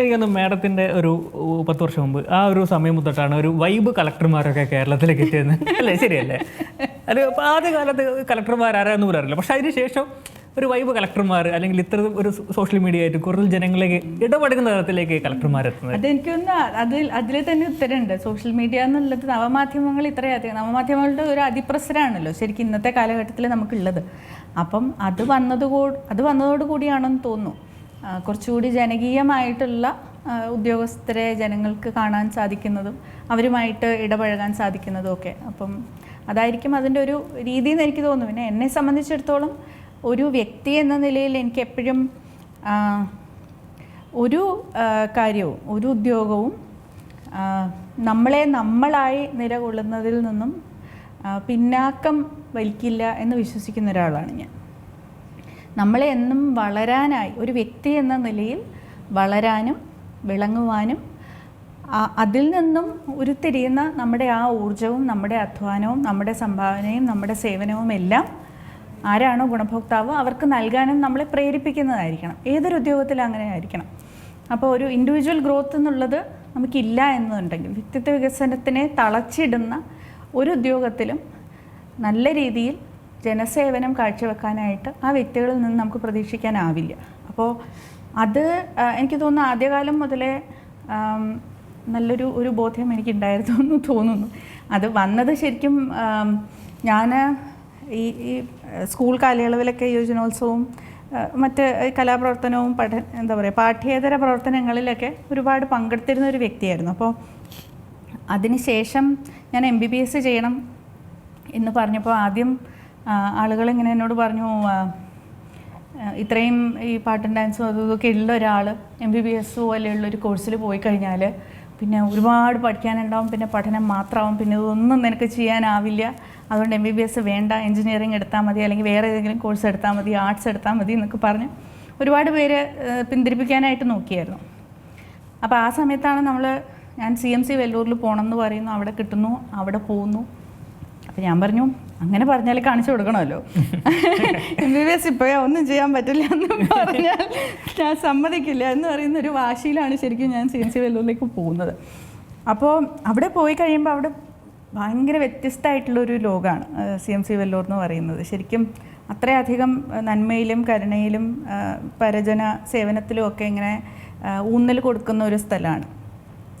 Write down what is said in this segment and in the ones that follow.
എനിക്കൊന്ന് മാഡത്തിന്റെ ഒരു പത്ത് വർഷം മുമ്പ് ആ ഒരു സമയം മുതട്ടാണ് ഒരു വൈബ് കളക്ടർമാരൊക്കെ കേരളത്തിലേക്ക് എത്തിയെന്ന് അല്ലേ? ശരിയല്ലേ? അപ്പൊ ആദ്യ കാലത്ത് കളക്ടർമാർ ആരാന്ന് പോലും അറിയില്ല. പക്ഷെ അതിനുശേഷം ഒരു വൈബ് കളക്ടർമാർ അല്ലെങ്കിൽ ഇത്ര ഒരു സോഷ്യൽ മീഡിയ ആയിട്ട് കൂടുതൽ ജനങ്ങളിലേക്ക് ഇടപെടുന്ന തരത്തിലേക്ക് കളക്ടർമാർ എത്തുന്നത്. അതെനിക്കൊന്ന് അതിൽ അതിൽ തന്നെ ഉത്തരമുണ്ട്. സോഷ്യൽ മീഡിയ എന്നുള്ളത് നവമാധ്യമങ്ങൾ ഇത്രയധികം നവമാധ്യമങ്ങളുടെ ഒരു അതിപ്രസരാണല്ലോ ശരിക്കും ഇന്നത്തെ കാലഘട്ടത്തിൽ നമുക്കുള്ളത്. അപ്പം അത് വന്നത് അത് വന്നതോടുകൂടിയാണെന്ന് തോന്നുന്നു. കുറച്ചുകൂടി ജനകീയമായിട്ടുള്ള ഉദ്യോഗസ്ഥരെ ജനങ്ങൾക്ക് കാണാൻ സാധിക്കുന്നതും അവരുമായിട്ട് ഇടപഴകാൻ സാധിക്കുന്നതും ഒക്കെ. അപ്പം അതായിരിക്കും അതിന്റെ ഒരു രീതി എന്ന് എനിക്ക് തോന്നുന്നു. പിന്നെ എന്നെ സംബന്ധിച്ചിടത്തോളം ഒരു വ്യക്തി എന്ന നിലയിൽ എനിക്ക് എപ്പോഴും ഒരു കാര്യവും ഒരു ഉദ്യോഗവും നമ്മളെ നമ്മളായി നിലകൊള്ളുന്നതിൽ നിന്നും പിന്നാക്കം വലിക്കില്ല എന്ന് വിശ്വസിക്കുന്ന ഒരാളാണ് ഞാൻ. നമ്മളെ എന്നും വളരാനായി ഒരു വ്യക്തി എന്ന നിലയിൽ വളരാനും വിളങ്ങുവാനും അതിൽ നിന്നും ഉരുത്തിരിയുന്ന നമ്മുടെ ആ ഊർജവും നമ്മുടെ അധ്വാനവും നമ്മുടെ സംഭാവനയും നമ്മുടെ സേവനവും എല്ലാം ആരാണോ ഗുണഭോക്താവ് അവർക്ക് നൽകാനും നമ്മളെ പ്രേരിപ്പിക്കുന്നതായിരിക്കണം. ഏതൊരു ഉദ്യോഗത്തിലും അങ്ങനെ ആയിരിക്കണം അപ്പോൾ ഒരു ഇൻഡിവിജ്വൽ ഗ്രോത്ത് എന്നുള്ളത് നമുക്കില്ല എന്നുണ്ടെങ്കിൽ വ്യക്തിത്വ വികസനത്തിനെ തളച്ചിടുന്ന ഒരു ഉദ്യോഗത്തിലും നല്ല രീതിയിൽ ജനസേവനം കാഴ്ചവെക്കാനായിട്ട് ആ വ്യക്തികളിൽ നിന്ന് നമുക്ക് പ്രതീക്ഷിക്കാനാവില്ല. അപ്പോൾ അത് എനിക്ക് തോന്നുന്നു ആദ്യകാലം മുതലേ നല്ലൊരു ഒരു ബോധ്യം എനിക്കുണ്ടായിരുന്നു എന്ന് തോന്നുന്നു. അത് വന്നത് ശരിക്കും ഞാൻ ഈ ഈ സ്കൂൾ കാലയളവിലൊക്കെ യുവജനോത്സവവും മറ്റ് കലാപ്രവർത്തനവും പഠ എന്താ പറയുക പാഠ്യേതര പ്രവർത്തനങ്ങളിലൊക്കെ ഒരുപാട് പങ്കെടുത്തിരുന്ന ഒരു വ്യക്തിയായിരുന്നു. അപ്പോൾ അതിനുശേഷം ഞാൻ എം ബി ബി എസ് ചെയ്യണം എന്ന് പറഞ്ഞപ്പോൾ ആദ്യം ആ, ആളുകളിങ്ങനെ എന്നോട് പറഞ്ഞു ഇത്രയും ഈ പാട്ടും ഡാൻസും അതും ഇതൊക്കെ ഉള്ള ഒരാൾ എം ബി ബി എസ് പോലെയുള്ള ഒരു കോഴ്സിൽ പോയി കഴിഞ്ഞാൽ പിന്നെ ഒരുപാട് പഠിക്കാനുണ്ടാവും പിന്നെ പഠനം മാത്രമാവും പിന്നെ ഇതൊന്നും നിനക്ക് ചെയ്യാനാവില്ല. അതുകൊണ്ട് എം ബി ബി എസ് വേണ്ട എഞ്ചിനീയറിംഗ് എടുത്താൽ മതി അല്ലെങ്കിൽ വേറെ ഏതെങ്കിലും കോഴ്സ് എടുത്താൽ മതി ആർട്സ് എടുത്താൽ മതി എന്നൊക്കെ പറഞ്ഞ് ഒരുപാട് പേര് പിന്തിരിപ്പിക്കാനായിട്ട് നോക്കിയായിരുന്നു. അപ്പോൾ ആ സമയത്താണ് നമ്മൾ ഞാൻ സി എം സി വെല്ലൂരിൽ പോകണം എന്ന് പറയുന്നു അവിടെ കിട്ടുന്നു അവിടെ പോകുന്നു. അപ്പോൾ ഞാൻ പറഞ്ഞു അങ്ങനെ പറഞ്ഞാൽ കാണിച്ചു കൊടുക്കണമല്ലോ. എം ബി ബി എസ് ഇപ്പോഴേ ഒന്നും ചെയ്യാൻ പറ്റില്ല എന്ന് പറഞ്ഞാൽ ഞാൻ സമ്മതിക്കില്ല എന്ന് പറയുന്ന ഒരു വാശിയിലാണ് ശരിക്കും ഞാൻ സി എൻ സി വെല്ലൂരിലേക്ക് പോകുന്നത്. അപ്പോൾ അവിടെ പോയി കഴിയുമ്പോൾ അവിടെ ഭയങ്കര വ്യത്യസ്തമായിട്ടുള്ളൊരു ലോകമാണ് സി എം സി വെല്ലൂർ എന്ന് പറയുന്നത്. ശരിക്കും അത്രയധികം നന്മയിലും കരുണയിലും പരജന സേവനത്തിലും ഒക്കെ ഇങ്ങനെ ഊന്നൽ കൊടുക്കുന്ന ഒരു സ്ഥലമാണ്.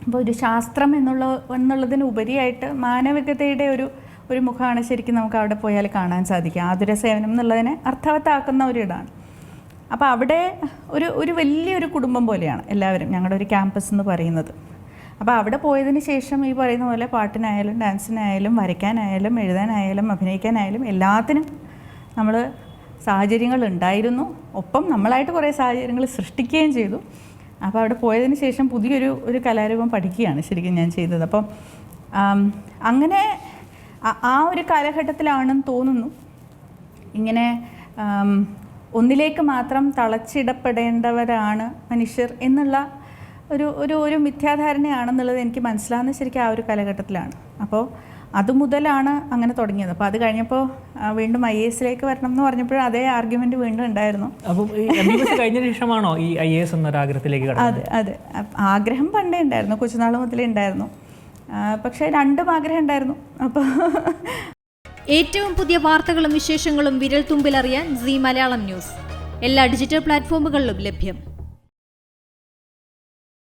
അപ്പോൾ ഒരു ശാസ്ത്രം എന്നുള്ള എന്നുള്ളതിന് ഉപരിയായിട്ട് മാനവികതയുടെ ഒരു ഒരു മുഖമാണ് ശരിക്കും നമുക്ക് അവിടെ പോയാൽ കാണാൻ സാധിക്കും ആതുര സേവനം എന്നുള്ളതിനെ അർത്ഥവത്താക്കുന്ന ഒരിടാണ് അപ്പോൾ അവിടെ ഒരു ഒരു വലിയൊരു കുടുംബം പോലെയാണ് എല്ലാവരും ഞങ്ങളുടെ ഒരു ക്യാമ്പസ് എന്ന് പറയുന്നത്. അപ്പോൾ അവിടെ പോയതിന് ശേഷം ഈ പറയുന്ന പോലെ പാട്ടിനായാലും ഡാൻസിനായാലും വരയ്ക്കാനായാലും എഴുതാനായാലും അഭിനയിക്കാനായാലും എല്ലാത്തിനും നമ്മൾ സാഹചര്യങ്ങൾ ഉണ്ടായിരുന്നു. ഒപ്പം നമ്മളായിട്ട് കുറേ സാഹചര്യങ്ങൾ സൃഷ്ടിക്കുകയും ചെയ്തു. അപ്പോൾ അവിടെ പോയതിന് ശേഷം പുതിയൊരു ഒരു കലാരൂപം പഠിക്കുകയാണ് ശരിക്കും ഞാൻ ചെയ്തത്. അപ്പം അങ്ങനെ ആ- ഒരു കാലഘട്ടത്തിലാണെന്ന് തോന്നുന്നു. ഇങ്ങനെ ഒന്നിലേക്ക് മാത്രം തളച്ചിടപ്പെടേണ്ടവരാണ് മനുഷ്യർ എന്നുള്ള ഒരു ഒരു ഒരു മിഥ്യാധാരണയാണെന്നുള്ളത് എനിക്ക് മനസ്സിലാകുന്ന ശരിക്കും ആ ഒരു കാലഘട്ടത്തിലാണ്. അപ്പോൾ അതുമുതലാണ് അങ്ങനെ തുടങ്ങിയത്. അപ്പോൾ അത് കഴിഞ്ഞപ്പോൾ വീണ്ടും ഐ എസിലേക്ക് വരണം എന്ന് പറഞ്ഞപ്പോഴും അതേ ആർഗ്യുമെന്റ് വീണ്ടും ഉണ്ടായിരുന്നു. അപ്പം കഴിഞ്ഞ ശേഷമാണോ ഈ ഐ എസ് എന്നൊരു ആഗ്രഹത്തിലേക്ക് അതെ അതെ. ആഗ്രഹം പണ്ടേ ഉണ്ടായിരുന്നു. കൊച്ചുനാൾ മുതലേ ഉണ്ടായിരുന്നു. പക്ഷേ രണ്ടും ആഗ്രഹം ഉണ്ടായിരുന്നു. അപ്പോൾ ഏറ്റവും പുതിയ വാർത്തകളും വിശേഷങ്ങളും വിരൽ തുമ്പിലറിയാൻ സി മലയാളം ന്യൂസ്. എല്ലാ ഡിജിറ്റൽ പ്ലാറ്റ്ഫോമുകളിലും ലഭ്യം.